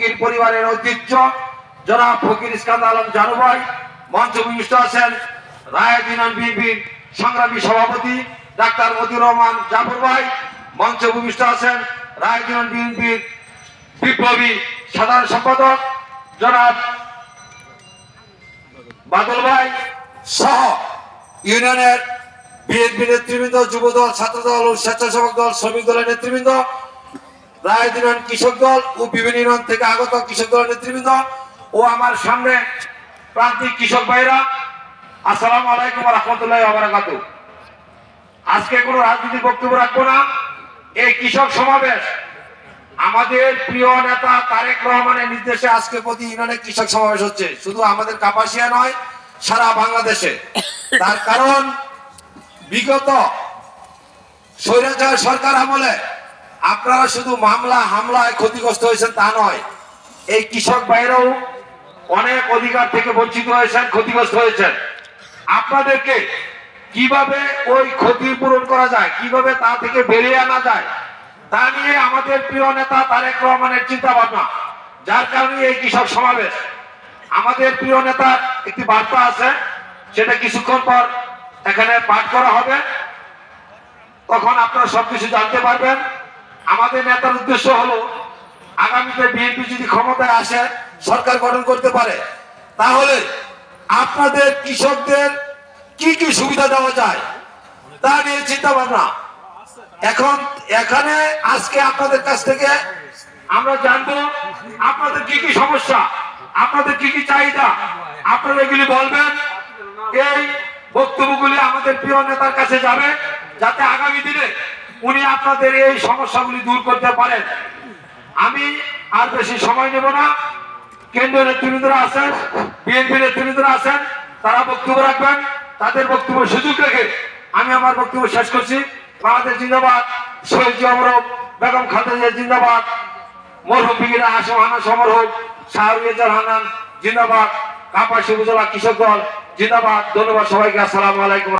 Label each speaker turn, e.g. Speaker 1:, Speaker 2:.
Speaker 1: ফকির পরিবারের ঐতিহ্য। জনাব ফকির ইস্কান্দ আলম জানু ভাই মঞ্চ ভূমিষ্ঠ আছেন রায় দিনান সংগ্রামী সভাপতি ডাক্তার মতিউর রহমান জাফর ভাই মঞ্চ ভূমিষ্ঠ আছেন রায় দিনান বিএনপির বিপ্লবী সাধারণ সম্পাদক জনাব বাদল ভাই সহ ইউনিয়নের বিএনপি নেতৃবৃন্দ, যুবদল, ছাত্রদল ও স্বেচ্ছাসেবক দল, শ্রমিক দলের নেতৃবৃন্দ রায় কৃষক দল ও বিভিন্ন থেকে আগত কৃষক দলের নেতৃবৃন্দ ও আমার সামনে প্রান্তিক কৃষক ভাইরা, আসসালামু আলাইকুম রহমতুল্লাহ আবরাকাত আজকে কোনো রাজনৈতিক বক্তব্য রাখব না। এই কৃষক সমাবেশ আমাদের প্রিয় নেতা তারেক রহমানের নির্দেশে আজকে প্রতি ইউনিয়নে কৃষক সমাবেশ হচ্ছে। শুধু আমাদের কাপাসিয়া নয়, সারা বাংলাদেশে। তার কারণ, বিগত স্বৈরাচার সরকার আমলে আপনারা শুধু মামলা, হামলায় ক্ষতিগ্রস্ত হয়েছেন তা নয়, এই কৃষক ভাইরাও অনেক অধিকার থেকে বঞ্চিত হয়েছেন, ক্ষতিগ্রস্ত হয়েছেন। আপনাদেরকে কীভাবে ওই ক্ষতি পূরণ করা যায়, কীভাবে তা থেকে বেরিয়ে আনা যায়, তা নিয়ে আমাদের প্রিয় নেতা তারেক রহমানের চিন্তা ভাবনা যার কারণে এই কৃষক সমাবেশ। আমাদের প্রিয় নেতার একটি বার্তা আছে, সেটা কিছুক্ষণ পর এখানে পাঠ করা হবে। তখন আপনারা সবকিছু জানতে পারবেন। আমাদের নেতার উদ্দেশ্য হলো আগামীতে বিএনপি যদি ক্ষমতায় আসে, সরকার গঠন করতে পারে। তাহলে আপনাদের কৃষকদের কি কি সুবিধা দেওয়া যায়, তা নিয়ে চিন্তা ভাবনা। এখন এখানে, আজকে আপনাদের কাছ থেকে আমরা জানব আপনাদের কি কি সমস্যা, আপনাদের কি কি চাহিদা। আপনারা এগুলি বলবেন, এই বক্তব্যগুলি আমাদের প্রিয় নেতার কাছে যাবে, যাতে আগামী দিনে উনি আপনাদের এই সমস্যাগুলি দূর করতে পারেন। আমি আর বেশি সময় নেব না। কেন্দ্রীয় নেতৃবৃন্দরা আছেন, বিএনপি নেতৃবৃন্দরা আছেন, তারা বক্তব্য রাখবেন। তাদের বক্তব্য সুযোগ রেখে আমি আমার বক্তব্য শেষ করছি। বাংলাদেশ জিন্দাবাদ, শহীদ জিয়ামরব বেগম খালেদা জিন্দাবাদ, মরহুম আসম হানান সমরহুম শাহরুজার হানান জিন্দাবাদ, কাপাসি উপজেলা কৃষক দল জিন্দাবাদ। ধন্যবাদ সবাইকে, আসসালামু আলাইকুম।